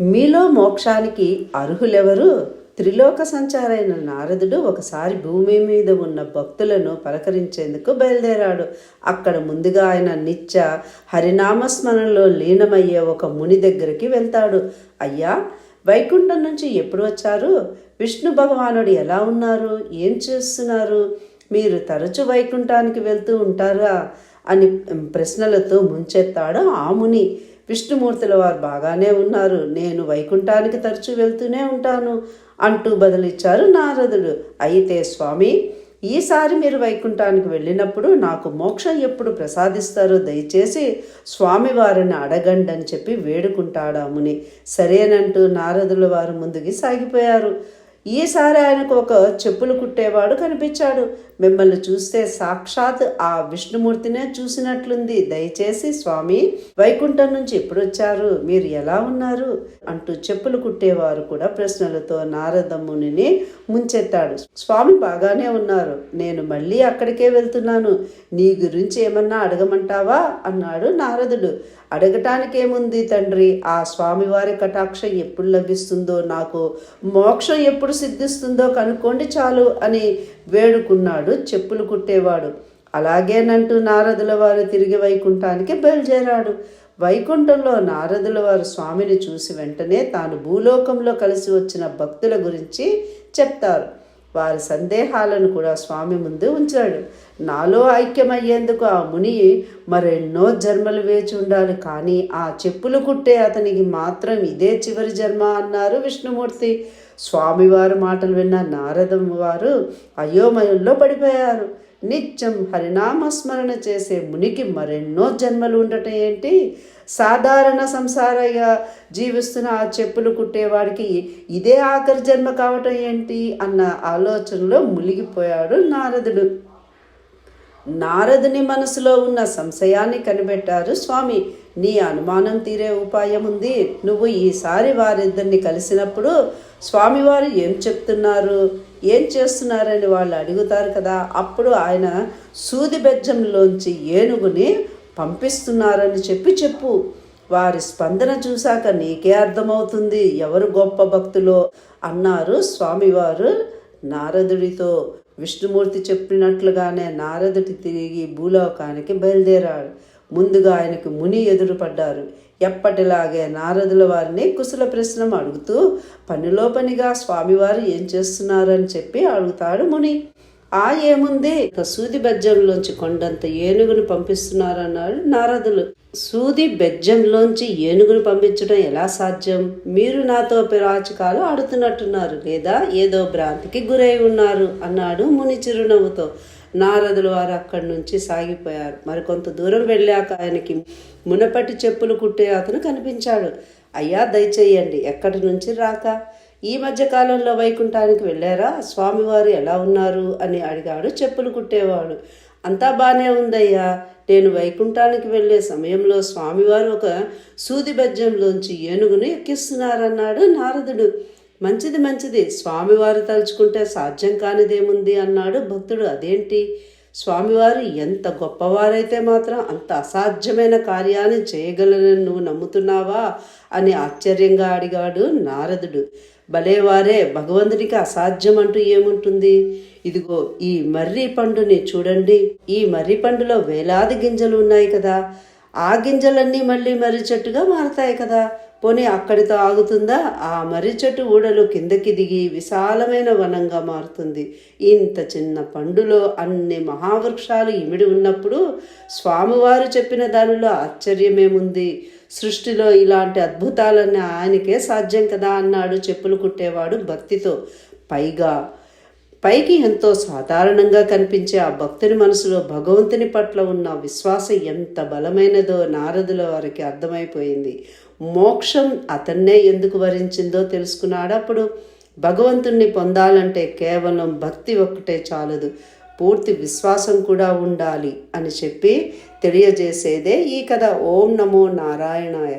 మీలో మోక్షానికి అర్హులెవరు? త్రిలోక సంచారైన నారదుడు ఒకసారి భూమి మీద ఉన్న భక్తులను పలకరించేందుకు బయలుదేరాడు. అక్కడ ముందుగా ఆయన నిత్య హరినామస్మరణలో లీనమయ్యే ఒక ముని దగ్గరికి వెళ్తాడు. అయ్యా వైకుంఠం నుంచి ఎప్పుడు వచ్చారు? విష్ణు భగవానుడు ఎలా ఉన్నారు? ఏం చేస్తున్నారు? మీరు తరచు వైకుంఠానికి వెళ్తూ ఉంటారా? అని ప్రశ్నలతో ముంచెత్తాడు ఆ ముని. విష్ణుమూర్తుల వారు బాగానే ఉన్నారు. నేను వైకుంఠానికి తరచూ వెళ్తూనే ఉంటాను అంటూ బదులిచ్చారు నారదుడు. అయితే స్వామి ఈసారి మీరు వైకుంఠానికి వెళ్ళినప్పుడు నాకు మోక్షం ఎప్పుడు ప్రసాదిస్తారో దయచేసి స్వామివారిని అడగండి అని చెప్పి వేడుకుంటాడాముని సరేనంటూ నారదుల వారు ముందుకి సాగిపోయారు. ఈసారి ఆయనకు ఒక చెప్పులు కుట్టేవాడు కనిపించాడు. మిమ్మల్ని చూస్తే సాక్షాత్ ఆ విష్ణుమూర్తినే చూసినట్లుంది. దయచేసి స్వామి వైకుంఠం నుంచి ఎప్పుడొచ్చారు? మీరు ఎలా ఉన్నారు? అంటూ చెప్పులు కుట్టేవారు కూడా ప్రశ్నలతో నారదమ్ముని ముంచెత్తాడు. స్వామి బాగానే ఉన్నారు. నేను మళ్ళీ అక్కడికే వెళ్తున్నాను. నీ గురించి ఏమన్నా అడగమంటావా? అన్నాడు నారదుడు. అడగటానికేముంది తండ్రి? ఆ స్వామివారి కటాక్షం ఎప్పుడు లభిస్తుందో నాకు మోక్షం ఎప్పుడు సిద్ధిస్తుందో కనుక్కోండి చాలు అని వేడుకున్నాడు చెప్పులు కుట్టేవాడు. అలాగేనంటూ నారదుల వారు తిరిగి వైకుంఠానికి బయలుదేరాడు. వైకుంఠంలో నారదుల వారు స్వామిని చూసి వెంటనే తాను భూలోకంలో కలిసి వచ్చిన భక్తుల గురించి చెప్తారు. వారి సందేహాలను కూడా స్వామి ముందు ఉంచాడు. నాలో ఐక్యమయ్యేందుకు ఆ ముని మరెన్నో జన్మలు వేచి ఉండాలి. కానీ ఆ చెప్పులు కుట్టే అతనికి మాత్రం ఇదే చివరి జన్మ అన్నారు విష్ణుమూర్తి. స్వామివారి మాటలు విన్న నారదం వారు అయోమయంలో పడిపోయారు. నిత్యం హరినామస్మరణ చేసే మునికి మరెన్నో జన్మలు ఉండటం ఏంటి? సాధారణ సంసారగా జీవిస్తున్న ఆ చెప్పులు కుట్టేవాడికి ఇదే ఆఖరి జన్మ కావటం ఏంటి? అన్న ఆలోచనలో మునిగిపోయాడు నారదుడు. నారదుని మనసులో ఉన్న సంశయాన్ని కనిపెట్టారు స్వామి. నీ అనుమానం తీరే ఉపాయం ఉంది. నువ్వు ఈసారి వారిద్దరిని కలిసినప్పుడు స్వామివారు ఏం చెప్తున్నారు? ఏం చేస్తున్నారని వాళ్ళు అడుగుతారు కదా అప్పుడు ఆయన సూది బెజ్జంలోంచి ఏనుగుని పంపిస్తున్నారని చెప్పి చెప్పు. వారి స్పందన చూశాక నీకే అర్థమవుతుంది ఎవరు గొప్ప భక్తులో అన్నారు స్వామివారు నారదుడితో. విష్ణుమూర్తి చెప్పినట్లుగానే నారదుడి తిరిగి భూలోకానికి బయలుదేరాడు. ముందుగా ఆయనకు ముని ఎదురుపడ్డారు ఎప్పటిలాగే నారదుల వారిని కుశల ప్రశ్న అడుగుతూ పనిలో పనిగా స్వామివారు ఏం చేస్తున్నారని చెప్పి అడుగుతాడు ముని. ఆ ఏముంది? సూది బెజ్జంలోంచి కొండంత ఏనుగును పంపిస్తున్నారన్నాడు నారదులు. సూది బెజ్జంలోంచి ఏనుగును పంపించడం ఎలా సాధ్యం? మీరు నాతో పిరాచకాలు ఆడుతున్నట్టున్నారు లేదా ఏదో భ్రాంతికి గురై ఉన్నారు అన్నాడు ముని చిరునవ్వుతో. నారదులు వారు అక్కడి నుంచి సాగిపోయారు. మరికొంత దూరం వెళ్ళాక ఆయనకి మునపటి చెప్పులు కుట్టే అతను కనిపించాడు. అయ్యా దయచేయండి ఎక్కడి నుంచి రాక? ఈ మధ్య కాలంలో వైకుంఠానికి వెళ్ళారా? స్వామివారు ఎలా ఉన్నారు? అని అడిగాడు చెప్పులు కుట్టేవాడు. అంతా బాగానే ఉందయ్యా. నేను వైకుంఠానికి వెళ్ళే సమయంలో స్వామివారు ఒక సూది బజ్జంలోంచి ఏనుగును ఎక్కిస్తున్నారన్నాడు నారదుడు. మంచిది మంచిది. స్వామివారు తలుచుకుంటే సాధ్యం కానిదేముంది అన్నాడు భక్తుడు. అదేంటి? స్వామివారు ఎంత గొప్పవారైతే మాత్రం అంత అసాధ్యమైన కార్యాన్ని చేయగలనని నువ్వు నమ్ముతున్నావా? అని ఆశ్చర్యంగా అడిగాడు నారదుడు. భలేవారే భగవంతుడికి అసాధ్యం అంటూ ఏముంటుంది? ఇదిగో ఈ మర్రి పండుని చూడండి. ఈ మర్రి పండులో వేలాది గింజలు ఉన్నాయి కదా. ఆ గింజలన్నీ మళ్ళీ మర్రి చెట్టుగా మారతాయి కదా. పోనీ అక్కడితో ఆగుతుందా? ఆ మర్రి చెట్టు ఊడలు కిందకి దిగి విశాలమైన వనంగా మారుతుంది. ఇంత చిన్న పండులో అన్ని మహావృక్షాలు ఇమిడి ఉన్నప్పుడు స్వామివారు చెప్పిన దానిలో ఆశ్చర్యమేముంది? సృష్టిలో ఇలాంటి అద్భుతాలన్నీ ఆయనకే సాధ్యం కదా అన్నాడు చెప్పులు కుట్టేవాడు భక్తితో. పైగా పైకి ఎంతో సాధారణంగా కనిపించే ఆ భక్తుని మనసులో భగవంతుని పట్ల ఉన్న విశ్వాసం ఎంత బలమైనదో నారదుల వారికి అర్థమైపోయింది. మోక్షం అతన్నే ఎందుకు వరించిందో తెలుసుకున్నాడు. అప్పుడు భగవంతుణ్ణి పొందాలంటే కేవలం భక్తి ఒక్కటే చాలదు. పూర్తి విశ్వాసం కూడా ఉండాలి అని చెప్పి తెలియజేసేదే ఈ కథ. ఓం నమో నారాయణాయ.